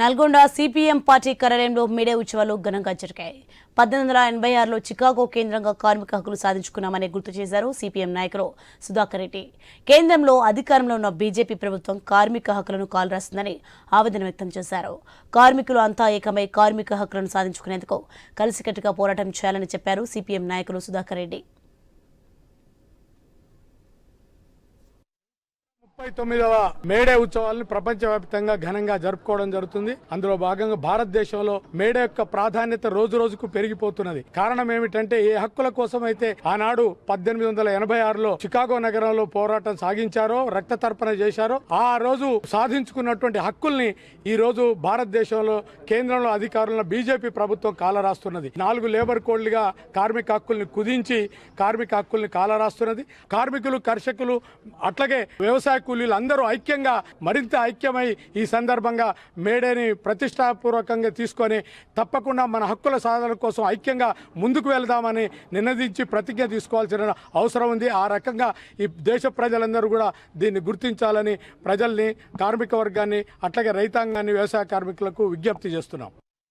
Nalgonda CPM party కార్యాలయంలో media ఉత్సవాలు ఘనంగా జరిగాయి. పద్దెనిమిది వందల ఎనభై ఆరులో చికాగో కేంద్రంగా కార్మిక హక్కులు సాధించుకున్నామని గుర్తు చేశారు సిపిఎం నాయకులు సుధాకర్ రెడ్డి. కేంద్రంలో అధికారంలో ఉన్న బీజేపీ ప్రభుత్వం కార్మిక హక్కులను కాలరాస్తుందని ఆవేదన వ్యక్తం చేశారు. కార్మికులు అంతా ఏకమై కార్మిక హక్కులను సాధించుకునేందుకు కలిసికట్టుగా పోరాటం చేయాలని చెప్పారు సిపిఎం నాయకులు సుధాకర్ రెడ్డి. ముప్పై తొమ్మిదవ మేడే ఉత్సవాలను ప్రపంచవ్యాప్తంగా ఘనంగా జరుపుకోవడం జరుగుతుంది. అందులో భాగంగా భారతదేశంలో మేడే యొక్క ప్రాధాన్యత రోజు రోజుకు పెరిగిపోతున్నది. కారణం ఏమిటంటే ఏ హక్కుల కోసం అయితే ఆనాడు పద్దెనిమిది వందల ఎనభై ఆరులో చికాగో నగరంలో పోరాటం సాగించారో రక్త తర్పణ చేశారో ఆ రోజు సాధించుకున్నటువంటి హక్కుల్ని ఈ రోజు భారతదేశంలో కేంద్రంలో అధికారులను బీజేపీ ప్రభుత్వం కాలరాస్తున్నది. నాలుగు లేబర్ కోడ్లుగా కార్మిక హక్కుల్ని కుదించి కార్మిక హక్కుల్ని కాలరాస్తున్నది. కార్మికులు కర్షకులు అట్లాగే వ్యవసాయ కూలీలు అందరూ ఐక్యంగా మరింత ఐక్యమై ఈ సందర్భంగా మేడేని ప్రతిష్టాపూర్వకంగా తీసుకొని తప్పకుండా మన హక్కుల సాధన కోసం ఐక్యంగా ముందుకు వెళదామని నినదించి ప్రతిజ్ఞ తీసుకోవాల్సిన అవసరం ఉంది. ఆ రకంగా ఈ దేశ ప్రజలందరూ కూడా దీన్ని గుర్తించాలని ప్రజల్ని కార్మిక వర్గాన్ని అట్లాగే రైతాంగాన్ని వ్యవసాయ కార్మికులకు విజ్ఞప్తి చేస్తున్నాం.